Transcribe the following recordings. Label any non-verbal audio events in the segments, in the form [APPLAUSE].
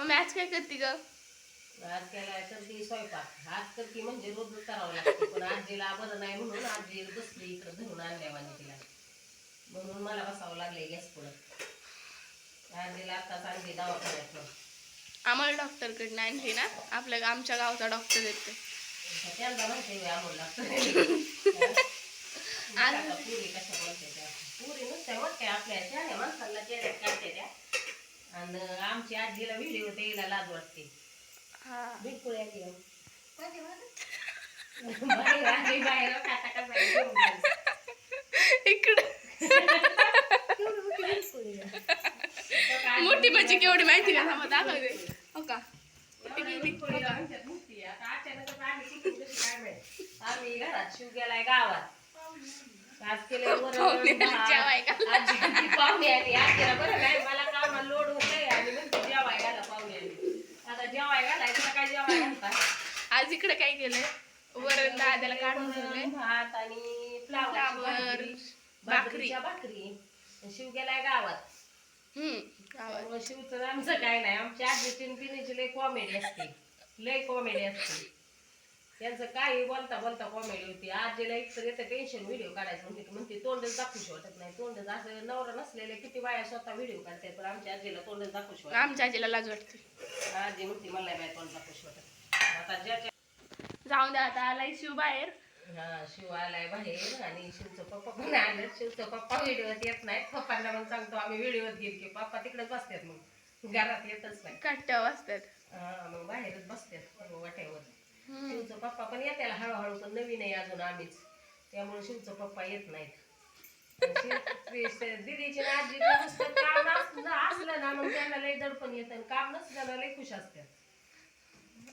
मग आज काय करते ग? आज केलाय तर ती स्वयंपाक. आज तर ती म्हणजे रोजच करावं लागते. पण आजीला बरं नाही म्हणून आजी बसली इकडं धरून आणल्यावानी तिला. म्हणून मला बसावं लागले गॅस पुढं. आजीला आत्ताच आणली दवाखान्यातलं आम्हाला डॉक्टरकडनं आणली ना? आपल्या आमच्या गावचा डॉक्टर येते त्यांना म्हणते मी आम्हाला [LAUGHS] पुरी कशा बोलते त्या? पुरी नुसत्या मोठ्या आपल्या शहाण्या माणसाला काढते त्या. आणि आमची आजीला व्हिडिओ द्यायला लाज वाटते. हा. बिलकुल आहे बाहेर आजी बाहेर काटा कसा. इकडे. मोठी [LAUGHS] भाजी केवढी माहिती का? थांबा दाखवते हो का? मोठी केवढी का? आम्ही घरात शिव गेलाय गावात. आज केले पाहुणे. आजी पाहुणे आली. बरं नाही मला आज इकडे काय केलंय वरण दाद्याला काढून ठेवलंय. भात आणि फ्लावर भाकरी. भाकरी. शिव गेलाय गावात. हम्म शिवचं आमचं काय नाही. आमची आजी पिनीची लय कॉमेडी असते. लय कॉमेडी असते. त्यांचं काही बोलता बोलता कॉमेडी होती. आजीला एक तर येतं टेन्शन व्हिडिओ काढायचं म्हणते. की म्हणते तोंडच दाखवूशी वाटत नाही. तोंडच असं नवरा नसलेले किती बाया स्वतः व्हिडिओ काढतात पण आमच्या आजीला तोंडच दाखवूशी वाटत आमच्या आजीला लाज वाटते. आजी म्हणते मला नाही तोंड दाखवूशी वाटत. आता ज्याच्या जाऊन द्या आता आलाय शिव बाहेर. हा शिव आलाय बाहेर आणि शिवचं पप्पा पण आलं. शिवचं पप्पा व्हिडिओत येत नाही पप्पांना मग सांगतो आम्ही व्हिडिओत घेत की पप्पा तिकडेच बसतात मग. घरात येतच नाही. काट्या वाजतात हा, मग बाहेरच बसतात वाट्यावर. शिवचं पप्पा पण येते हळूहळू पण नवीन आहे अजून आम्हीच. त्यामुळे शिवचं पप्पा येत नाहीत. [LAUGHS] दीदीची काम असलं ना मग त्यांना लय दडपण येतं काम नसलं ना लय खुश असतात.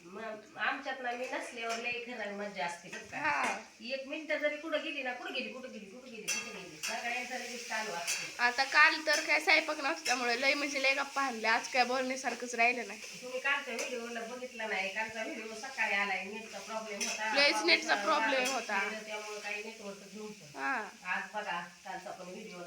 मग आमच्यात ना मी नसल्यावर लय खरं मजा असते बरं का. हा. एक मिनिट जरी कुठं गेली ना कुठं गेली कुठं गेली कुठं गेली कुठं गेली सगळ्यांचा लगेच चालू असते. आता काल तर काय स्वयंपाक नव्हतं त्यामुळे लय म्हणजे लय गप्पा हल्ल्या. आज काय बोलण्यासारखंच राहिलं नाही. तुम्ही कालच्या व्हिडिओला बघितला नाही. कालचा व्हिडिओ सकाळी आलाय नेटचा प्रॉब्लेम होता. लयच नेटचा problem आला, होता. त्यामुळे काही नेटवर्क नव्हतं हा. आज बघा कालचा पण व्हिडिओ व्हिडिओ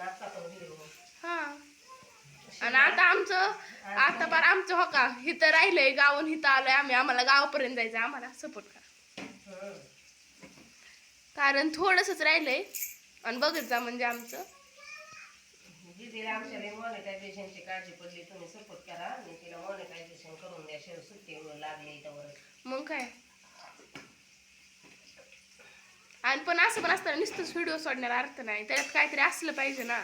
आणि आता आमचं आता बार आमचं हो का? इथं राहिलंय गावून इथं आलोय आम्ही. आम्हाला गावापर्यंत जायचं आम्हाला सपोर्ट करा. कारण थोडंसंच राहिलंय. आणि बघत जा म्हणजे आमचं. दीदीला आमच्या मॉनिटायझेशनची काळजी पडली. तुम्ही सपोर्ट करा आणि तिला मॉनिटायझेशन करून द्या. शेव सुट्टी लागली इथं मग काय? आणि पण असं पण असतं नुसतंच व्हिडिओ सोडण्याला अर्थ नाही. त्याच्यात काहीतरी असलं पाहिजे ना.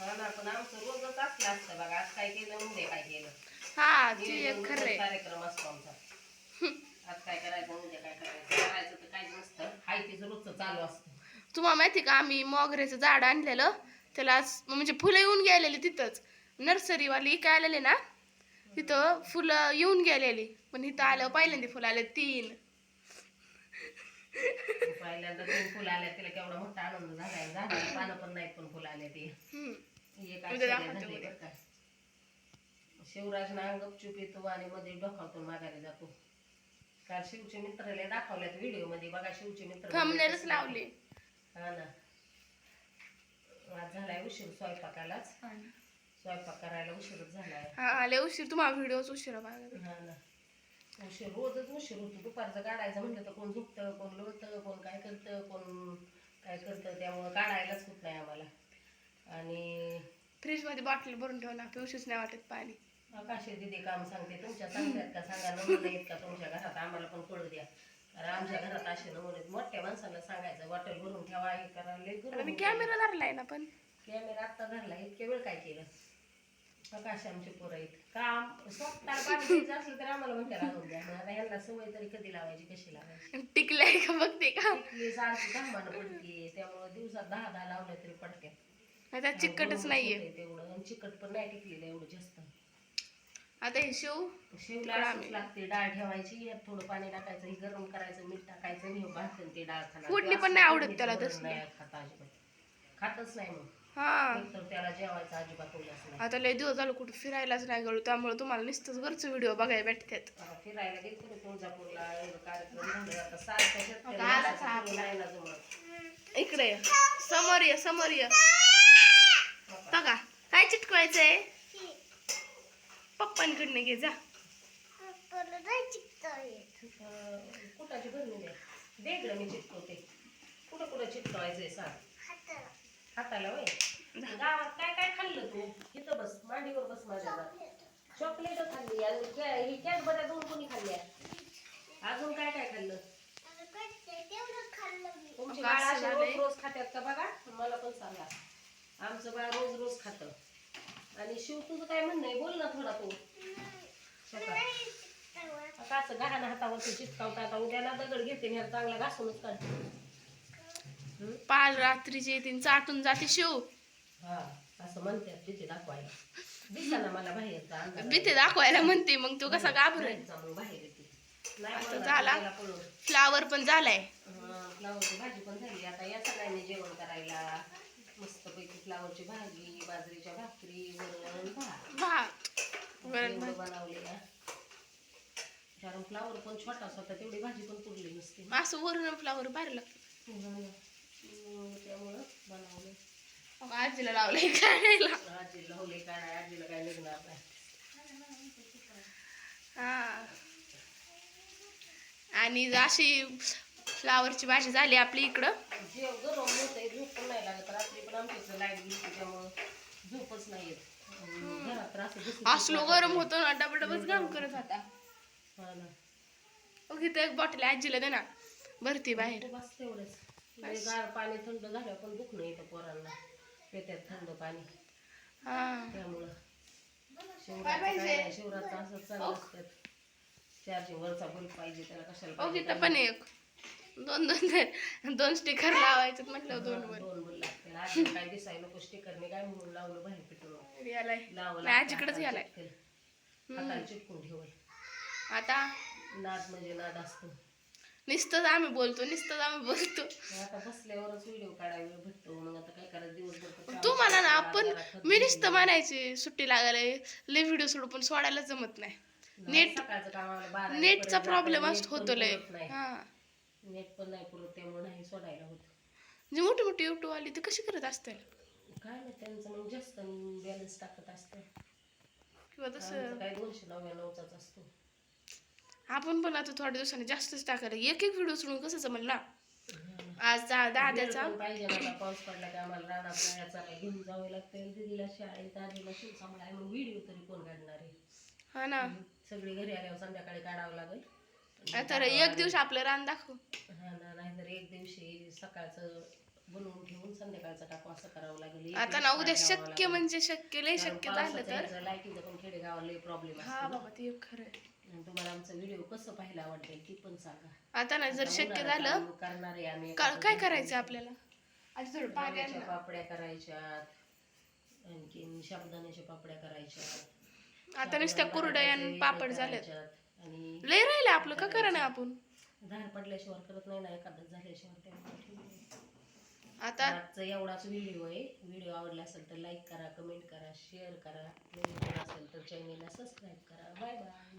हा ना पण आमचं रोजच असलं असतं बघा. आज काय केलं उद्या काय केलं? हा ते एक नियोजन खरंय कार्यक्रम असतो आमचा. आज काय करायचं उद्या काय करायचं? करायचं तर काही नसतं. हाय ते रोजचं चालू असतं. तुम्हाला माहिती का आम्ही मोगऱ्याचं झाड आणलेलं. त्याला आज- म्हणजे फुलं येऊन गेलेली तिथंच. नर्सरीवाली काय आलेले ना तिथं फुलं येऊन गेलेली. पण इथं आलं पहिल्यांदा फुलं आले तीन. पहिल्यांदा तीन फुलं आल्या तिला केवढा मोठा आनंद झाडाला पानं पण नाहीत पण फुलं आले ते. हम्म. एक. शिवराज ना गपचूप येतो आणि मध्ये डोकावतून मागायला जातो. काल शिवचे मित्राला दाखवल्यात व्हिडिओमध्ये. बघा शिवचे मित्र थंबनेलच लावली. हा ना. आज झालाय उशीर स्वयंपाकालाच. स्वयंपाक करायला उशीरच झालाय. हा आले उशीर. तुम्हाला व्हिडिओच उशीर बघा हा ना. उशीर रोजच उशीर होतो. दुपारचं काढायचं म्हणलं तर कोण झुकतं कोण लोळतं कोण काय करतं कोण काय करतं त्यामुळं काढायलाच होत नाही आम्हाला. आणि फ्रीजमध्ये बॉटल भरून ठेवून पिवशीच नाही वाटत पाणी. आकाशी दिदी काम सांगते तुमच्या सांगतात का? सांगा नमुने आहेत का? तुमच्या घरात आम्हाला पण कळू द्या. कारण आमच्या घरात असे नमुने आहेत. मोठ्या माणसाला सांगायचं बॉटल भरून ठेवा हे करा लय गरम कॅमेरा धरलाय ना पण. कॅमेरा आत्ता धरला इतके वेळ काय केलं? आकाश आमचे पोरं आहेत. काम स्वतः पाणी द्यायचं असलं तर आम्हाला म्हणते आणून द्या. मग आता ह्यांना सवय तरी कधी लावायची कशी लावायची? टिकलाय का बघते का? टिकली सारखी घामानं पडते त्यामुळे दिवसात दहा दहा लावल्या तरी पडते आता चिकटच नाहीये. तेवढं. चिकट पण नाही टिकलेलं एवढं जास्त. आता हे शिव शिवला असंच लागते डाळ ठेवायची यात थोडं पाणी टाकायचं हे गरम करायचं मीठ टाकायचं आणि हे भाजून ते डाळ खाणार. फोडणी पण नाही आवडत त्याला. नाही खात अजिबात. खातच नाही मग. हा. एकतर त्याला जेवायचं अजिबात उद्याच नाही. आता लय दिवस झालं कुठं फिरायलाच नाही गेलो त्यामुळे तुम्हाला नुसतंच घरचं व्हिडिओ बघायला भेटतात. आता फिरायला गेलो ना तुळजापूरला एवढं कार्यक्रम झाले. आता सारखं शेतकरी आता आला माणसाचं साप. फिरून नाही ना जमत. इकडे ये. समोर ये समोर ये. बघा काय चिटकवायचंय? पप्पांकडनं घे जा. कुठाची दे. मी चिटकवते. कुठं कुठं चिटकवायचंय सांग. हाताला. वय गावात काय काय खाल्लं तू? इथं बस मांडीवर बस माझ्या चॉकलेट खाल्ली कॅ- ही दोन कोणी खाल्ल्या? अजून काय काय खाल्लं? तुमची रोज खात्यात का बघा? मला पण सांगा. आमचं बाळ रोज रोज खातं. आणि शिव तुझं काय म्हणणं आहे? बोल ना थोडा तू. आता असं गहाण हातावरती चिटकावता आता उद्या ना दगड घेते आणि ह्याला चांगला घासूनच काढते? पाल रात्रीची तीन चाटून जाते शिव. हा असं म्हणतात तिथे दाखवायला. दिसा ना मला. भीती दाखवायला म्हणते मग तो कसा नाही जाऊन बाहेर येते. झाला? फ्लावर पण झालाय. फ्लावरची भाजी पण झाली. आता या सगळ्यांनी जेवण करायला. मस्तपैकी फ्लावरची भाजी बाजरीच्या भाकरी वरण भात. भात वरण बनवले ना. कारण फ्लावर पण छोटाच होता तेवढी भाजी पण पुरली नसते. असं वरून फ्लावर भारी लागतं. त्यामुळं बनवलं आजीला लावलंय काढायला. आजीला होले काढाय आजीला काय निघणार नाही. हा. आणि अशी फ्लावरची भाजी झाली आपली इकडं. जेव गरम होतंय झोप पण नाही लागत रात्री पण आमच्या इथं लाइट गेली त्यामुळं झोपच नाही येत. अं, घरात तर असं दुसरी असलो गरम होतो ना डबल करत होता. हा ना. एक बॉटल आजीला दे ना. भरती बाहेर. लय गार पाणी थंड झालं पण दुखणं येतं पोरांना. पेट्यात थंड पाणी. हा. त्यामुळं काय नाही, शिवरात्र असंच चालू असतात चार्जिंग वरचा बल्ब पाहिजे त्याला कशाला पाहिजे इथं पण? एक. दोन दोन दोन स्टिकर लावायचे म्हटलं दोन वर. दोन लागतील. आधी काय दिसाय नको स्टिकरने काय म्हणून लावलं बाहेर पेटवलं यालाय. लावलं नाही, आजीकडेच यालाय. हाताला चिटकून ठेवल आता? नाद म्हणजे नाद असतो. नुसतंच आम्ही बोलतो नुसतंच आम्ही बोलतो. आता बसल्यावरच व्हिडिओ काढायला वेळ भेटतो मग आता काय करायचं? दिवसभर तर काम तुम्हाला ना आपण मी नुसतं म्हणायची सुट्टी लागायला लय व्हिडिओ सोडू पण सोडायला जमत नाही. नेट नेटचा प्रॉब्लेम असतो होतो लय. हा. नेट पण नाही पुरत त्यामुळे नाही सोडायला होत. जी मोठी मोठी युट्यूब आली ती कशी करत असतील? काय नाही त्यांचं मग जास्त बॅलन्स टाकत असतं. किंवा तसं काय दोनशे नव्याण्णवचाच असतो. आपण पण आता थोड्या दिवसांनी जास्तच टाकायला एक एक व्हिडिओ सोडून कसं जमल ना? आज दा- दादाचा वेळ पण पाहिजे आता पाऊस पडला की आम्हाला रानात घेऊन जावं लागतं. दिदीला शाळेत आजीला शिव सांभाळाय मग व्हिडिओ तरी कोण काढणार आहे? हा ना. सगळी घरी आल्यावर संध्याकाळी काढावं लागेल. तर एक दिवस आपलं रान दाखव हा ना नाहीतर एक दिवशी सकाळचं बनवून ठेवून संध्याकाळचं टाकू असं करावं लागेल आता ना उद्या शक्य. म्हणजे शक्य लय शक्य झालं तर लाईटीचं पण खेडेगावाला प्रॉब्लेम हा बाबा ते एक खरं आहे. तुम्हाला आमचा व्हिडिओ कसं पाहायला आवडते ती पण सांगा आता ना जर आता शक्य झालं आम्ही करणार आहे आम्ही का- एखादं काय दिवशी. करायचं आपल्याला आधी थोडं पाणी आण रव्याच्या ना. पापड्या करायच्यात आणखीन साबुदाण्याच्या पापड्या करायच्यात आता नुसत्या कुरडया आणि पापड करायच्यात. आणि लय राहिलं आपलं. का करा ना आपण? धार पडल्याशिवाय करत नाही ना एखादं झाल्याशिवाय त्यामुळे. आता आजचा एवढाच व्हिडिओ आहे. व्हिडिओ आवडला असेल तर लाईक करा कमेंट करा शेअर करा. नवीन असेल तर चॅनेलला सबस्क्राईब करा. Bye bye